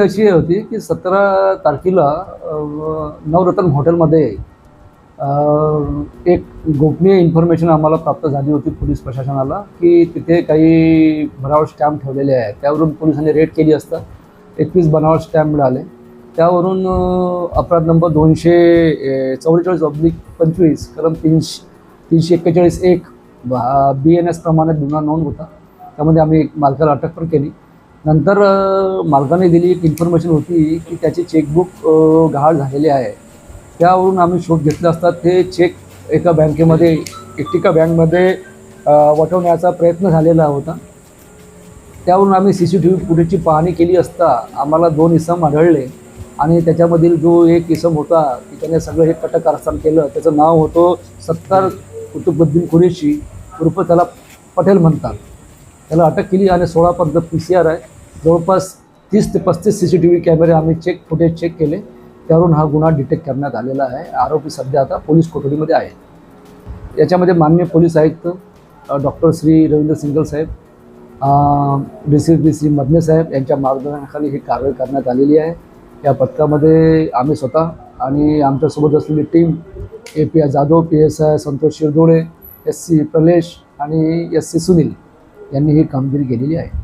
अशी होती की सतरा तारखेला नवरत्न हॉटेलमध्ये एक गोपनीय इन्फॉर्मेशन आम्हाला प्राप्त झाली होती पोलीस प्रशासनाला की तिथे काही बनावट स्टॅम्प ठेवलेले आहेत. त्यावरून पोलिसांनी रेड केली असता एकवीस बनावट स्टॅम्प मिळाले. त्यावरून अपराध नंबर दोनशे चौवेचाळीस ऑब्लिक पंचवीस कलम तीनशे तीनशे एक्केचाळीस एक बी एन एस प्रमाणे गुन्हा नोंद होता. त्यामध्ये आम्ही एक मालकाला अटक पण केली. नंतर मालकाने दिली एक इन्फॉर्मेशन होती की त्याचे चेकबुक गहाळ झालेले आहे. त्यावरून आम्ही शोध घेतला असता ते चेक एका बँकेमध्ये एकटिका बँकमध्ये वटवण्याचा प्रयत्न झालेला होता. त्यावरून आम्ही सी सी टी व्ही फुटेजची पाहणी केली असता आम्हाला दोन इसम आढळले आणि त्याच्यामधील जो एक इसम होता की त्याने सगळं हे कटकारस्थान केलं. त्याचं नाव होतं सत्तार कुतुबुद्दीन कुरेशी उर्फ त्याला पटेल म्हणतात. त्याला अटक केली आणि सोळा पद्ध पी सी आर आहे. जवळपास तीस ते पस्तीस सी सी टी व्ही कॅमेरे आम्ही चेक फुटेज चेक केले. त्यावरून हा गुन्हा डिटेक्ट करण्यात आलेला आहे. आरोपी सध्या आता पोलीस कोठडीमध्ये आहे याच्यामध्ये माननीय पोलीस आयुक्त doctor Shri Ravindra Singal saheb D C D Shri Madane saheb यांच्या मार्गदर्शनाखाली ही कारवाई करण्यात आलेली आहे. या पथकामध्ये आम्ही स्वतः आणि आमच्यासोबत असलेली team A P I Jadhav P S I Santosh Shirdole S C Pralesh आणि एस सी सुनील यांनी ही कामगिरी केलेली आहे.